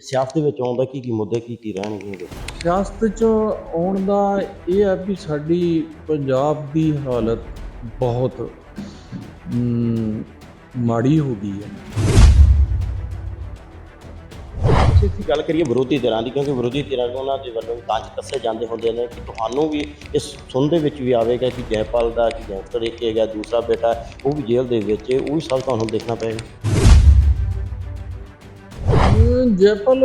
ਸਿਆਸਤ ਦੇ ਵਿੱਚ ਆਉਂਦਾ ਕੀ ਕੀ ਮੁੱਦੇ ਕੀ ਕੀ ਰਹਿਣਗੇ? ਸਿਆਸਤ 'ਚ ਆਉਣ ਦਾ ਇਹ ਹੈ ਵੀ ਸਾਡੀ ਪੰਜਾਬ ਦੀ ਹਾਲਤ ਬਹੁਤ ਮਾੜੀ ਹੋ ਗਈ ਹੈ ਅਸੀਂ ਇੱਥੇ ਗੱਲ ਕਰੀਏ ਵਿਰੋਧੀ ਧਿਰਾਂ ਦੀ ਕਿਉਂਕਿ ਵਿਰੋਧੀ ਧਿਰਾਂ ਨੂੰ ਉਹਨਾਂ ਦੇ ਵੱਲੋਂ ਤਾਂ ਦੱਸੇ ਜਾਂਦੇ ਹੁੰਦੇ ਨੇ ਕਿ ਤੁਹਾਨੂੰ ਵੀ ਇਸ ਸੁਣ ਦੇ ਵਿੱਚ ਵੀ ਆਵੇਗਾ ਕਿ ਜੈਪਾਲ ਦਾ ਕਿ ਗੈਂਗਸਟਰ ਇੱਕ ਹੈਗਾ ਦੂਸਰਾ ਬੇਟਾ ਉਹ ਵੀ ਜੇਲ੍ਹ ਦੇ ਵਿੱਚ ਉਹ ਵੀ ਸਭ ਤੁਹਾਨੂੰ ਦੇਖਣਾ ਪਏਗਾ ਜੈਪਲ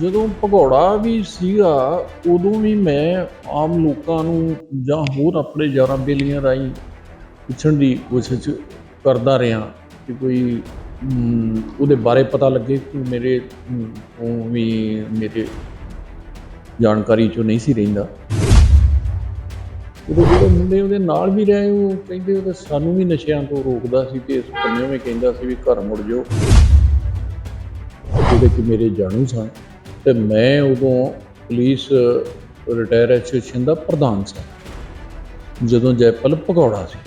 ਜਦੋਂ ਭਗੌੜਾ ਵੀ ਸੀਗਾ ਉਦੋਂ ਵੀ ਮੈਂ ਆਮ ਲੋਕਾਂ ਨੂੰ ਜਾਂ ਹੋਰ ਆਪਣੇ ਯਾਰਾਂ ਬੇਲੀਆਂ ਰਾਹੀਂ ਪੁੱਛਣ ਦੀ ਕੋਸ਼ਿਸ਼ ਕਰਦਾ ਰਿਹਾ ਕਿ ਕੋਈ ਉਹਦੇ ਬਾਰੇ ਪਤਾ ਲੱਗੇ ਕਿ ਮੇਰੇ ਅਮ, ਉਹ ਵੀ ਮੇਰੇ ਜਾਣਕਾਰੀ ਚੋਂ ਨਹੀਂ ਸੀ ਰਹਿੰਦਾ। ਉਦੋਂ ਜਿਹੜੇ ਮੁੰਡੇ ਉਹਦੇ ਨਾਲ ਵੀ ਰਹੇ ਉਹ ਕਹਿੰਦੇ ਉਹ ਸਾਨੂੰ ਵੀ ਨਸ਼ਿਆਂ ਤੋਂ ਰੋਕਦਾ ਸੀ ਤੇ ਇਸ ਬੰਨੇ ਵੀ ਕਹਿੰਦਾ ਸੀ ਵੀ ਘਰ ਮੁੜ ਜਾਓ। ਜਿਹਦੇ ਮੇਰੇ ਜਾਣੂ ਸਨ ਤੇ ਮੈਂ ਉਦੋਂ ਪੁਲਿਸ, ਰਿਟਾਇਰ ਐਸੋਸੀਏਸ਼ਨ ਦਾ ਪ੍ਰਧਾਨ ਸਾਂ। ਜਦੋਂ ਜੈਪਲ ਭਗੌੜਾ ਸੀ।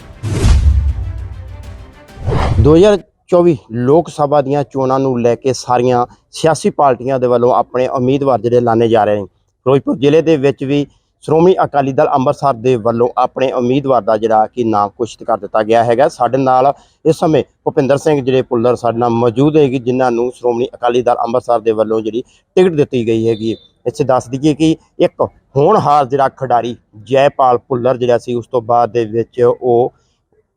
2024 ਲੋਕ ਸਭਾ ਦੀਆਂ ਚੋਣਾਂ ਨੂੰ ਲੈ ਕੇ ਸਾਰੀਆਂ ਸਿਆਸੀ ਪਾਰਟੀਆਂ ਦੇ ਵੱਲੋਂ ਆਪਣੇ ਉਮੀਦਵਾਰ ਜਿਹੜੇ ਲਾਣੇ ਜਾ ਰਹੇ ਨੇ। ਫਿਰੋਜ਼ਪੁਰ ਜ਼ਿਲ੍ਹੇ ਦੇ ਵਿੱਚ ਵੀ ਸ਼੍ਰੋਮਣੀ ਅਕਾਲੀ ਦਲ ਅੰਮ੍ਰਿਤਸਰ ਦੇ ਵੱਲੋਂ ਆਪਣੇ ਉਮੀਦਵਾਰ ਦਾ ਜਿਹੜਾ ਕਿ ਨਾਮ ਘੋਸ਼ਿਤ ਕਰ ਦਿੱਤਾ ਗਿਆ ਹੈਗਾ। ਸਾਡੇ ਨਾਲ ਇਸ ਸਮੇਂ ਭੁਪਿੰਦਰ ਸਿੰਘ, ਜਿਹੜੇ ਪੁੱਲਰ ਸਾਡੇ ਨਾਲ ਮੌਜੂਦ ਹੈਗੀ, ਜਿਨ੍ਹਾਂ ਨੂੰ ਸ਼੍ਰੋਮਣੀ ਅਕਾਲੀ ਦਲ ਅੰਮ੍ਰਿਤਸਰ ਦੇ ਵੱਲੋਂ ਜਿਹੜੀ ਟਿਕਟ ਦਿੱਤੀ ਗਈ ਹੈਗੀ ਇੱਥੇ ਦੱਸ ਦਈਏ ਕਿ ਇੱਕ ਹੋਣਹਾਰ ਜਿਹੜਾ ਖਿਡਾਰੀ ਜੈਪਾਲ ਪੁੱਲਰ ਜਿਹੜਾ ਸੀ, ਉਸ ਤੋਂ ਬਾਅਦ ਦੇ ਵਿੱਚ ਉਹ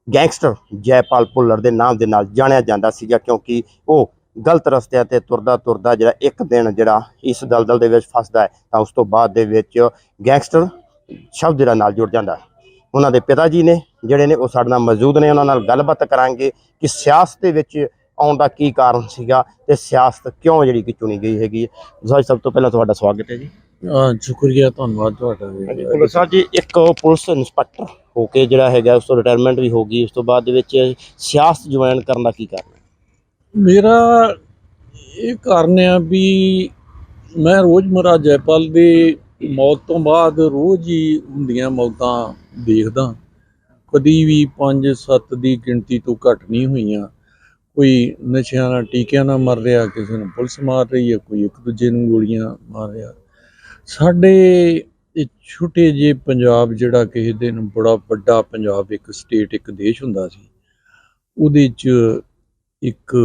ਗੈਂਗਸਟਰ ਜੈਪਾਲ ਭੁੱਲਰ ਦੇ ਨਾਮ ਦੇ ਨਾਲ ਜਾਣਿਆ ਜਾਂਦਾ ਸੀਗਾ, ਕਿਉਂਕਿ ਉਹ ਗਲਤ ਰਸਤਿਆਂ ਤੇ ਤੁਰਦਾ ਤੁਰਦਾ ਜਿਹੜਾ ਇੱਕ ਦਿਨ ਜਿਹੜਾ ਇਸ ਦਲਦਲ ਦੇ ਵਿੱਚ ਫਸਦਾ ਹੈ ਤਾਂ ਉਸ ਤੋਂ ਬਾਅਦ ਦੇ ਵਿੱਚ ਗੈਂਗਸਟਰ ਸ਼ਬਦ ਜਿਹੜਾ ਨਾਲ ਜੁੜ ਜਾਂਦਾ ਉਹਨਾਂ ਦੇ ਪਿਤਾ ਜੀ ਨੇ ਜਿਹੜੇ ਨੇ ਉਹ ਸਾਡੇ ਨਾਲ ਮੌਜੂਦ ਨੇ ਉਹਨਾਂ ਨਾਲ ਗੱਲਬਾਤ ਕਰਾਂਗੇ ਕਿ ਸਿਆਸਤ ਦੇ ਵਿੱਚ ਆਉਣ ਦਾ ਕੀ ਕਾਰਨ ਸੀਗਾ ਤੇ ਸਿਆਸਤ ਕਿਉਂ ਜਿਹੜੀ ਕਿ ਚੁਣੀ ਗਈ ਹੈਗੀ। ਸਾਹਿਬ ਸਭ ਤੋਂ ਪਹਿਲਾਂ ਤੁਹਾਡਾ ਸਵਾਗਤ ਹੈ ਜੀ ਸ਼ੁਕਰੀਆ ਧੰਨਵਾਦ ਤੁਹਾਡਾ ਵੀ। ਪੁਲਿਸ ਸਾਹਿਬ ਜੀ ਇੱਕ ਪੁਲਿਸ ਇੰਸਪੈਕਟਰ ਹੋ ਕੇ ਜਿਹੜਾ ਹੈਗਾ ਉਸ ਤੋਂ ਰਿਟਾਇਰਮੈਂਟ ਵੀ ਹੋ ਗਈ ਉਸ ਤੋਂ ਬਾਅਦ ਦੇ ਵਿੱਚ ਸਿਆਸਤ ਜੁਆਇਨ ਕਰਨ ਦਾ ਕੀ ਕਾਰਨ ਮੇਰਾ ਇਹ ਕਾਰਨ ਆ ਵੀ ਮੈਂ ਰੋਜ਼ਮਰਾ ਜੈਪਾਲ ਦੇ ਮੌਤ ਤੋਂ ਬਾਅਦ ਰੋਜ਼ ਹੀ ਹੁੰਦੀਆਂ ਮੌਤਾਂ ਦੇਖਦਾ। ਕਦੀ ਵੀ 5-7 ਦੀ ਗਿਣਤੀ ਤੋਂ ਘੱਟ ਨਹੀਂ ਹੋਈਆਂ। ਕੋਈ ਨਸ਼ਿਆਂ ਨਾਲ ਟੀਕਿਆਂ ਨਾਲ ਮਰ ਰਿਹਾ, ਕਿਸੇ ਨੂੰ ਪੁਲਿਸ ਮਾਰ ਰਹੀ ਹੈ ਕੋਈ ਇੱਕ ਦੂਜੇ ਨੂੰ ਗੋਲੀਆਂ ਮਾਰ ਰਿਹਾ। ਸਾਡੇ ਇਹ ਛੋਟੇ ਜਿਹੇ ਪੰਜਾਬ ਜਿਹੜਾ ਕਿਸੇ ਦਿਨ ਬੜਾ ਵੱਡਾ ਪੰਜਾਬ, ਇੱਕ ਸਟੇਟ ਇੱਕ ਦੇਸ਼ ਹੁੰਦਾ ਸੀ। ਉਹਦੇ 'ਚ ਇੱਕ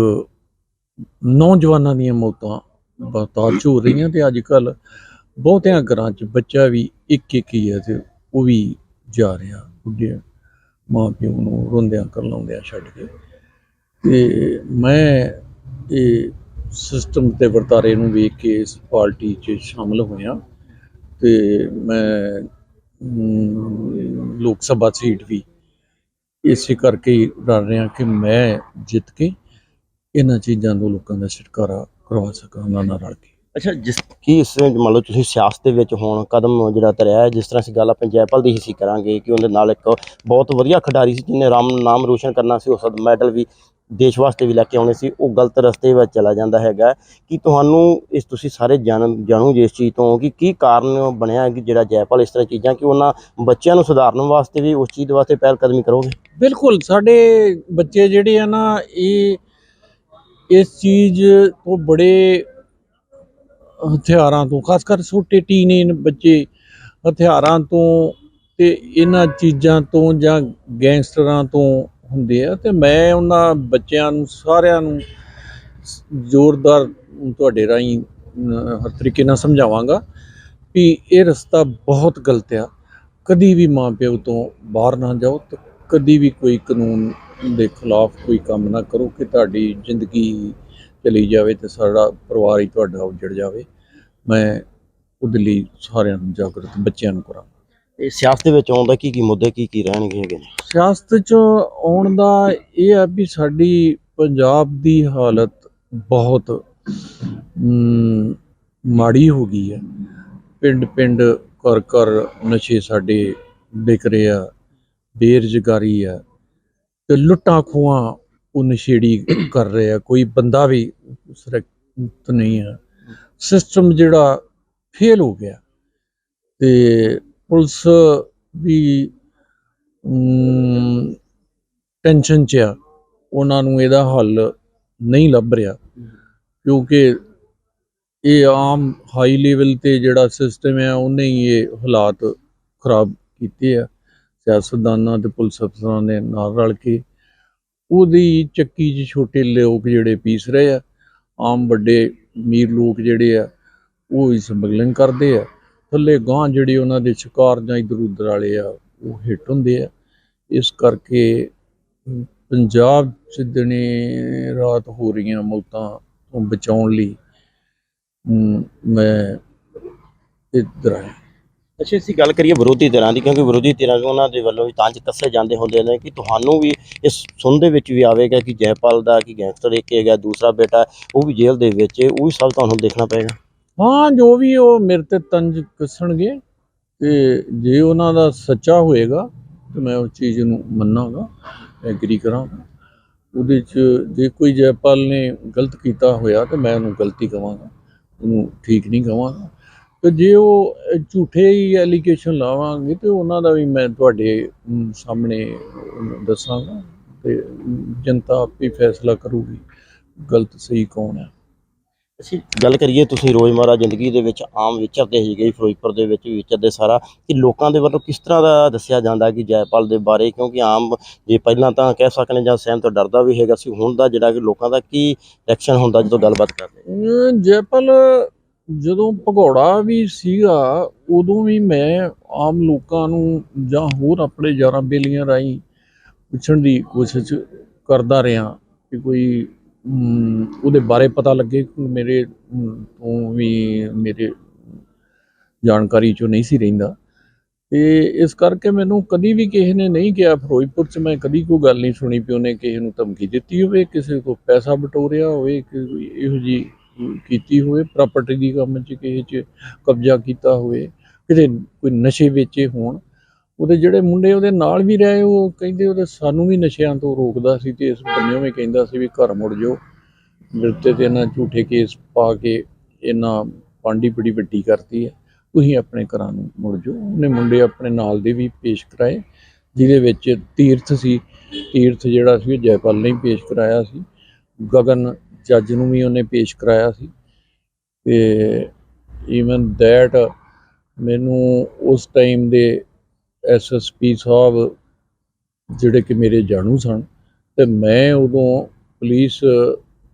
ਨੌਜਵਾਨਾਂ ਦੀਆਂ ਮੌਤਾਂ ਬਹੁਤਾਤ ਹੋ ਰਹੀਆਂ ਤੇ ਅੱਜ ਕੱਲ ਬਹੁਤਿਆਂ ਘਰਾਂ 'ਚ ਬੱਚਾ ਵੀ ਇੱਕ ਇੱਕ ਹੀ ਹੈ ਤੇ ਉਹ ਵੀ ਜਾ ਰਿਹਾ। ਬੁੱਢੇ ਮਾਂ ਪਿਓ ਨੂੰ ਰੋਂਦਿਆਂ ਕਰਲਾਉਂਦਿਆਂ ਛੱਡ ਕੇ। ਤੇ ਮੈਂ ਇਹ ਸਿਸਟਮ ਤੇ ਵਰਤਾਰੇ ਨੂੰ ਵੇਖ ਕੇ ਇਸ ਪਾਰਟੀ 'ਚ ਸ਼ਾਮਲ ਹੋਇਆ ਤੇ ਮੈਂ ਲੋਕ ਸਭਾ ਸੀਟ ਵੀ ਇਸੇ ਕਰਕੇ ਹੀ ਲੜ ਰਿਹਾ ਕਿ ਮੈਂ ਜਿੱਤ ਕੇ ਇਹਨਾਂ ਚੀਜ਼ਾਂ ਤੋਂ ਲੋਕਾਂ ਦਾ ਛੁਟਕਾਰਾ ਕਰਵਾ ਸਕਾਂ ਉਹਨਾਂ ਨਾਲ ਰਲ ਕੇ। ਅੱਛਾ ਜਿਸ ਕੀ ਇਸ ਵਿੱਚ ਮੰਨ ਲਓ ਤੁਸੀਂ ਸਿਆਸਤ ਦੇ ਵਿੱਚ ਹੁਣ ਕਦਮ ਜਿਹੜਾ ਧਰਿਆ ਹੈ ਜਿਸ ਤਰ੍ਹਾਂ ਅਸੀਂ ਗੱਲ ਆਪਾਂ ਜੈਪਾਲ ਦੀ ਹੀ ਸੀ ਕਰਾਂਗੇ ਕਿ ਉਹਦੇ ਨਾਲ ਇੱਕ ਬਹੁਤ ਵਧੀਆ ਖਿਡਾਰੀ ਸੀ ਜਿਹਨੇ ਰਾਮ ਨਾਮ ਰੋਸ਼ਨ ਕਰਨਾ ਸੀ ਉਸ ਦਾ ਮੈਡਲ ਵੀ ਦੇਸ਼ ਵਾਸਤੇ ਵੀ ਲੈ ਕੇ ਆਉਣੇ ਸੀ ਉਹ ਗਲਤ ਰਸਤੇ ਵਿੱਚ ਚਲਾ ਜਾਂਦਾ ਹੈਗਾ। ਕਿ ਤੁਹਾਨੂੰ ਇਸ ਤੁਸੀਂ ਸਾਰੇ ਜਾਣ ਜਾਣੂ ਜਿਸ ਚੀਜ਼ ਤੋਂ ਕਿ ਕੀ ਕਾਰਨ ਬਣਿਆ ਕਿ ਜਿਹੜਾ ਜੈਪਾਲ ਇਸ ਤਰ੍ਹਾਂ ਚੀਜ਼ਾਂ ਕਿ ਉਹਨਾਂ ਬੱਚਿਆਂ ਨੂੰ ਸੁਧਾਰਨ ਵਾਸਤੇ ਵੀ ਉਸ ਚੀਜ਼ ਵਾਸਤੇ ਪਹਿਲ ਕਦਮੀ ਕਰੋਗੇ? ਬਿਲਕੁਲ ਸਾਡੇ ਬੱਚੇ ਜਿਹੜੇ ਆ ਨਾ ਇਹ ਇਸ ਚੀਜ਼ ਤੋਂ ਬੜੇ ਹਥਿਆਰਾਂ ਤੋਂ, ਖਾਸ ਕਰ ਛੋਟੇ ਟੀਨੇਜ ਬੱਚੇ ਹਥਿਆਰਾਂ ਤੋਂ ਤੇ ਇਹਨਾਂ ਚੀਜ਼ਾਂ ਤੋਂ ਜਾਂ ਗੈਂਗਸਟਰਾਂ ਤੋਂ ਹੁੰਦੇ ਆ ਤੇ ਮੈਂ ਉਹਨਾਂ ਬੱਚਿਆਂ ਨੂੰ, ਸਾਰਿਆਂ ਨੂੰ ਜ਼ੋਰਦਾਰ ਤੁਹਾਡੇ ਰਾਹੀਂ ਹਰ ਤਰੀਕੇ ਨਾਲ ਸਮਝਾਵਾਂਗਾ ਵੀ ਇਹ ਰਸਤਾ ਬਹੁਤ ਗਲਤ ਆ। ਕਦੀ ਵੀ ਮਾਂ ਪਿਓ ਤੋਂ ਬਾਹਰ ਨਾ ਜਾਓ ਤੇ ਕਦੀ ਵੀ ਕੋਈ ਕਾਨੂੰਨ ਦੇ ਖਿਲਾਫ ਕੋਈ ਕੰਮ ਨਾ ਕਰੋ ਕਿ ਤੁਹਾਡੀ ਜ਼ਿੰਦਗੀ ਚਲੀ ਜਾਵੇ ਤੇ ਸਾਰਾ ਪਰਿਵਾਰ ਹੀ ਤੁਹਾਡਾ ਉਜੜ ਜਾਵੇ। ਮੈਂ ਉਹਦੇ ਲਈ ਸਾਰਿਆਂ ਨੂੰ ਜਾਗਰੂਕ ਬੱਚਿਆਂ ਨੂੰ ਕਰਾਂ ਤੇ ਸਿਆਸਤ ਦੇ ਵਿੱਚ ਆਉਣ ਦਾ ਕੀ ਕੀ ਮੁੱਦੇ ਕੀ ਕੀ ਰਹਿਣਗੇ ਹੈਗੇ ਨੇ? ਸਿਆਸਤ 'ਚ ਆਉਣ ਦਾ ਇਹ ਆ ਵੀ ਸਾਡੀ ਪੰਜਾਬ ਦੀ ਹਾਲਤ ਬਹੁਤ ਮਾੜੀ ਹੋ ਗਈ ਹੈ। ਪਿੰਡ ਪਿੰਡ ਘਰ ਘਰ ਨਸ਼ੇ ਸਾਡੇ ਵਿਕ ਰਹੇ ਆ ਬੇਰੁਜ਼ਗਾਰੀ ਆ। ਤੇ ਲੁੱਟਾਂ ਖੋਹਾਂ ਉਹ ਨਸ਼ੇੜੀ ਕਰ ਰਹੇ ਆ। ਕੋਈ ਬੰਦਾ ਵੀ ਸੁਰੱਖਿਅਤ ਨਹੀਂ ਆ। ਸਿਸਟਮ ਜਿਹੜਾ ਫੇਲ ਹੋ ਗਿਆ। ਤੇ ਪੁਲਿਸ ਵੀ ਟੈਨਸ਼ਨ 'ਚ ਆ। ਉਹਨਾਂ ਨੂੰ ਇਹਦਾ ਹੱਲ ਨਹੀਂ ਲੱਭ ਰਿਹਾ। ਕਿਉਂਕਿ ਇਹ ਆਮ ਹਾਈ ਲੈਵਲ ਤੇ ਜਿਹੜਾ ਸਿਸਟਮ ਹੈ ਉਹਨੇ ਹੀ ਇਹ ਹਾਲਾਤ ਖਰਾਬ ਕੀਤੇ ਆ। ਸਿਆਸਤਦਾਨਾਂ ਤੇ ਪੁਲਿਸ ਅਫਸਰਾਂ ਨੇ ਨਾਲ ਰਲ ਕੇ ਉਹਦੀ ਚੱਕੀ 'ਚ ਛੋਟੇ ਲੋਕ ਜਿਹੜੇ ਪੀਸ ਰਹੇ ਆ, ਆਮ ਵੱਡੇ ਅਮੀਰ ਲੋਕ ਜਿਹੜੇ ਆ, ਉਹ ਹੀ ਸਮਗਲਿੰਗ ਕਰਦੇ ਆ। ਥੱਲੇ ਗਾਂ ਜਿਹੜੇ ਉਹਨਾਂ ਦੇ ਸ਼ਿਕਾਰ ਜਾਂ ਇਧਰ ਉਧਰ ਵਾਲੇ ਆ, ਉਹ ਹਿੱਟ ਹੁੰਦੇ ਆ। ਇਸ ਕਰਕੇ ਪੰਜਾਬ 'ਚ ਦਿਨੇ ਰਾਤ ਹੋ ਰਹੀਆਂ ਮੌਤਾਂ ਤੋਂ ਬਚਾਉਣ ਲਈ ਮੈਂ ਇੱਧਰ ਆਇਆ। ਅੱਛਾ ਅਸੀਂ ਗੱਲ ਕਰੀਏ ਵਿਰੋਧੀ ਧਿਰਾਂ ਦੀ ਕਿਉਂਕਿ ਵਿਰੋਧੀ ਧਿਰਾਂ ਉਹਨਾਂ ਦੇ ਵੱਲੋਂ ਵੀ ਤਾਂ ਚ ਕੱਸੇ ਜਾਂਦੇ ਹੁੰਦੇ ਨੇ ਕਿ ਤੁਹਾਨੂੰ ਵੀ ਇਸ ਸੁਣ ਦੇ ਵਿੱਚ ਵੀ ਆਵੇਗਾ ਕਿ ਜੈਪਾਲ ਦਾ ਕਿ ਗੈਂਗਸਟਰ ਇੱਕ ਹੈਗਾ ਦੂਸਰਾ ਬੇਟਾ ਉਹ ਵੀ ਜੇਲ੍ਹ ਦੇ ਵਿੱਚ ਹੈ, ਉਹ ਵੀ ਸਭ ਤੁਹਾਨੂੰ ਦੇਖਣਾ ਪਏਗਾ। ਹਾਂ ਜੋ ਵੀ ਉਹ ਮੇਰੇ ਤੇ ਤੰਜ ਕੱਸਣਗੇ ਤੇ ਜੇ ਉਹਨਾਂ ਦਾ ਸੱਚਾ ਹੋਏਗਾ ਤੇ ਮੈਂ ਉਸ ਚੀਜ਼ ਨੂੰ ਮੰਨਾਂਗਾ ਐਗਰੀ ਕਰਾਂਗਾ। ਉਹਦੇ ਚ ਜੇ ਕੋਈ ਜੈਪਾਲ ਨੇ ਗਲਤ ਕੀਤਾ ਹੋਇਆ ਤੇ ਮੈਂ ਉਹਨੂੰ ਗਲਤੀ ਕਵਾਂਗਾ ਉਹਨੂੰ ਠੀਕ ਨਹੀਂ ਕਵਾਂਗਾ। ਤੇ ਜੇ ਉਹ ਝੂਠੇ ਹੀ ਐਲੀਗੇਸ਼ਨ ਲਾਵਾਂਗੇ ਤੇ ਉਹਨਾਂ ਦਾ ਵੀ ਮੈਂ ਤੁਹਾਡੇ ਸਾਹਮਣੇ ਦੱਸਾਂਗਾ ਤੇ ਜਨਤਾ ਆਪੇ ਫੈਸਲਾ ਕਰੂਗੀ ਗਲਤ ਸਹੀ ਕੌਣ ਹੈ। ਅਸੀਂ ਗੱਲ ਕਰੀਏ ਤੁਸੀਂ ਰੋਜ਼ਮਰਾ ਜ਼ਿੰਦਗੀ ਦੇ ਵਿੱਚ ਆਮ ਵਿਚਰਦੇ ਹੈਗੇ ਫਿਰੋਜ਼ਪੁਰ ਦੇ ਵਿੱਚ ਵੀ ਵਿਚਰਦੇ ਸਾਰਾ ਕਿ ਲੋਕਾਂ ਦੇ ਵੱਲੋਂ ਕਿਸ ਤਰ੍ਹਾਂ ਦਾ ਦੱਸਿਆ ਜਾਂਦਾ ਕਿ ਜੈਪਾਲ ਦੇ ਬਾਰੇ ਕਿਉਂਕਿ ਆਮ ਜੇ ਪਹਿਲਾਂ ਤਾਂ ਕਹਿ ਸਕਨੇ ਜਾਂ ਸਹਿਮ ਤੋਂ ਡਰਦਾ ਵੀ ਹੈਗਾ ਸੀ ਹੁਣ ਦਾ ਜਿਹੜਾ ਕਿ ਲੋਕਾਂ ਦਾ ਕੀ ਰਿਐਕਸ਼ਨ ਹੁੰਦਾ ਜਦੋਂ ਗੱਲਬਾਤ ਕਰਦੇ। ਜੈਪਲ ਜਦੋਂ ਭਗੌੜਾ ਵੀ ਸੀਗਾ, ਉਦੋਂ ਵੀ ਮੈਂ ਆਮ ਲੋਕਾਂ ਨੂੰ ਜਾਂ ਹੋਰ ਆਪਣੇ ਯਾਰਾਂ ਬੇਲੀਆਂ ਰਾਹੀਂ ਪੁੱਛਣ ਦੀ ਕੋਸ਼ਿਸ਼ ਕਰਦਾ ਰਿਹਾ ਕਿ ਕੋਈ ਉਹਦੇ ਬਾਰੇ ਪਤਾ ਲੱਗੇ। ਮੇਰੇ ਤੋਂ ਵੀ ਮੇਰੇ ਜਾਣਕਾਰੀ ਚੋਂ ਨਹੀਂ ਸੀ ਰਹਿੰਦਾ। ਤੇ ਇਸ ਕਰਕੇ ਮੈਨੂੰ ਕਦੀ ਵੀ ਕਿਸੇ ਨੇ ਨਹੀਂ ਕਿਹਾ ਫਿਰੋਜ਼ਪੁਰ 'ਚ। ਮੈਂ ਕਦੀ ਕੋਈ ਗੱਲ ਨਹੀਂ ਸੁਣੀ ਵੀ ਉਹਨੇ ਕਿਸੇ ਨੂੰ ਧਮਕੀ ਦਿੱਤੀ ਹੋਵੇ, ਕਿਸੇ ਤੋਂ ਪੈਸਾ ਬਟੋਰਿਆ ਹੋਵੇ ਕੋਈ ਇਹੋ ਜੀ ਕੀਤੀ ਹੋਵੇ ਪ੍ਰਾਪਰਟੀ ਦੀ ਕੰਮ 'ਚ, ਕਿਸੇ 'ਚ ਕਬਜ਼ਾ ਕੀਤਾ ਹੋਵੇ, ਕਿਤੇ ਕੋਈ ਨਸ਼ੇ ਵੇਚੇ ਹੋਣ, ਉਹਦੇ ਜਿਹੜੇ ਮੁੰਡੇ ਉਹਦੇ ਨਾਲ ਵੀ ਰਹੇ, ਉਹ ਕਹਿੰਦੇ ਉਹਦੇ ਸਾਨੂੰ ਵੀ ਨਸ਼ਿਆਂ ਤੋਂ ਰੋਕਦਾ ਸੀ ਤੇ ਇਸ ਬੰਨਿਓ ਵੀ ਕਹਿੰਦਾ ਸੀ ਵੀ ਘਰ ਮੁੜ ਜਾਓ। ਮੇਰੇ ਤੇ ਇਹਨਾਂ ਝੂਠੇ ਕੇਸ ਪਾ ਕੇ ਇਹਨਾਂ ਪਾਂਡੀ ਬੜੀ ਵੱਡੀ ਕਰਤੀ ਹੈ। ਤੁਸੀਂ ਆਪਣੇ ਘਰਾਂ ਨੂੰ ਮੁੜ ਜਾਓ। ਉਹਨੇ ਮੁੰਡੇ ਆਪਣੇ ਨਾਲ ਦੇ ਵੀ ਪੇਸ਼ ਕਰਾਏ, ਜਿਹਦੇ ਵਿੱਚ ਤੀਰਥ ਸੀ। ਤੀਰਥ ਜਿਹੜਾ ਸੀ ਉਹ ਜੈਪਾਲ ਨੇ ਪੇਸ਼ ਕਰਾਇਆ ਸੀ। ਗਗਨ ਜੱਜ ਨੂੰ ਵੀ ਉਹਨੇ ਪੇਸ਼ ਕਰਾਇਆ ਸੀ ਤੇ ਈਵਨ ਦੈਟ ਮੈਨੂੰ ਉਸ ਟਾਈਮ ਦੇ ਐਸਐਸਪੀ ਸਾਹਿਬ ਜਿਹੜੇ ਕਿ ਮੇਰੇ ਜਾਣੂ ਸਨ ਤੇ ਮੈਂ ਉਦੋਂ ਪੁਲਿਸ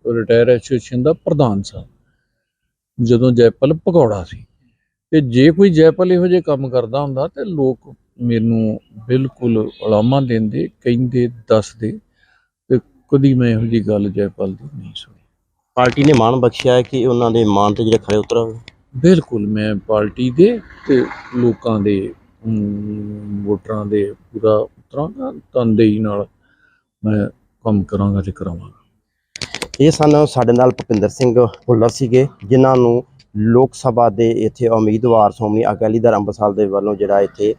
ਰਿਟਾਇਰ ਐਸੋਸੀਏਸ਼ਨ ਦਾ ਪ੍ਰਧਾਨ ਸਾਂ। ਜਦੋਂ ਜੈਪਲ ਭਗੌੜਾ ਸੀ। ਤੇ ਜੇ ਕੋਈ ਜੈਪਲ ਇਹੋ ਜਿਹੇ ਕੰਮ ਕਰਦਾ ਹੁੰਦਾ ਤੇ ਲੋਕ ਮੈਨੂੰ ਬਿਲਕੁਲ ਉਲਾਮਾ ਦਿੰਦੇ, ਕਹਿੰਦੇ, ਦੱਸਦੇ ਤੇ ਕਦੀ ਮੈਂ ਇਹੋ ਜਿਹੀ ਗੱਲ ਜੈਪਾਲ ਦੀ ਨਹੀਂ ਸੁਣੀ। ਪਾਰਟੀ ਨੇ ਮਾਣ ਬਖਸ਼ਿਆ ਹੈ ਕਿ ਉਹਨਾਂ ਦੇ ਮਾਣ ਤੇ ਜਿਹੜੇ ਖਰੇ ਉਤਰਾ ਬਿਲਕੁਲ ਮੈਂ ਪਾਰਟੀ ਦੇ ਤੇ ਲੋਕਾਂ ਦੇ ਵੋਟਰਾਂ ਦੇ ਪੂਰਾ ਉਤਰਾਂਗਾ ਤਨਦੇਹੀ ਨਾਲ ਮੈਂ ਕੰਮ ਕਰਾਂਗਾ ਤੇ ਕਰਾਵਾਂਗਾ। ਇਹ ਸਨ ਸਾਡੇ ਨਾਲ ਭੁਪਿੰਦਰ ਸਿੰਘ ਭੁੱਲਰ ਸੀਗੇ ਜਿਨ੍ਹਾਂ ਨੂੰ ਲੋਕ ਸਭਾ ਦੇ ਇੱਥੇ ਉਮੀਦਵਾਰ ਸ਼੍ਰੋਮਣੀ ਅਕਾਲੀ ਦਲ ਅੰਮ੍ਰਿਤਸਰ ਦੇ ਵੱਲੋਂ ਜਿਹੜਾ ਇੱਥੇ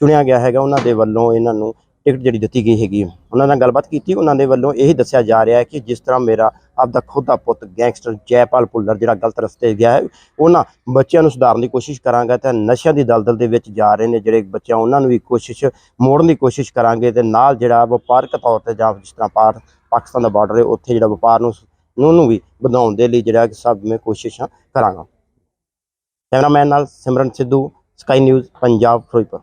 ਚੁਣਿਆ ਗਿਆ ਹੈਗਾ ਉਹਨਾਂ ਦੇ ਵੱਲੋਂ ਇਹਨਾਂ ਨੂੰ ਟਿਕਟ ਜਿਹੜੀ ਦਿੱਤੀ ਗਈ ਹੈਗੀ। ਉਹਨਾਂ ਨਾਲ ਗੱਲਬਾਤ ਕੀਤੀ, ਉਹਨਾਂ ਦੇ ਵੱਲੋਂ ਇਹ ਦੱਸਿਆ ਜਾ ਰਿਹਾ ਹੈ ਕਿ ਜਿਸ ਤਰ੍ਹਾਂ ਮੇਰਾ ਆਪਦਾ ਖੁਦ ਦਾ ਪੁੱਤ ਗੈਂਗਸਟਰ ਜੈਪਾਲ ਭੁੱਲਰ ਜਿਹੜਾ ਗਲਤ ਰਸਤੇ ਗਿਆ ਹੈ, ਉਹਨਾਂ ਬੱਚਿਆਂ ਨੂੰ ਸੁਧਾਰਨ ਦੀ ਕੋਸ਼ਿਸ਼ ਕਰਾਂਗਾ ਤੇ ਨਸ਼ਿਆਂ ਦੀ ਦਲਦਲ ਦੇ ਵਿੱਚ ਜਾ ਰਹੇ ਨੇ ਜਿਹੜੇ ਬੱਚਿਆਂ ਉਹਨਾਂ ਨੂੰ ਵੀ ਕੋਸ਼ਿਸ਼ ਮੋੜਨ ਦੀ ਕੋਸ਼ਿਸ਼ ਕਰਾਂਗੇ ਤੇ ਨਾਲ ਜਿਹੜਾ ਵਪਾਰਕ ਤੌਰ ਤੇ ਜਾਂ ਜਿਸ ਤਰ੍ਹਾਂ ਪਾਰ ਪਾਕਿਸਤਾਨ ਦਾ ਬਾਰਡਰ ਹੈ, ਉੱਥੇ ਜਿਹੜਾ ਵਪਾਰ ਨੂੰ ਨੂੰ ਵੀ ਵਧਾਉਣ ਦੇ ਲਈ ਜਿਹੜਾ ਸਭ ਮੈਂ ਕੋਸ਼ਿਸ਼ਾਂ ਕਰਾਂਗਾ। ਕੈਮਰਾਮੈਨ ਨਾਲ ਸਿਮਰਨ ਸਿੱਧੂ, ਸਕਾਈ ਨਿਊਜ਼, ਪੰਜਾਬ, ਫਿਰੋਜ਼ਪੁਰ।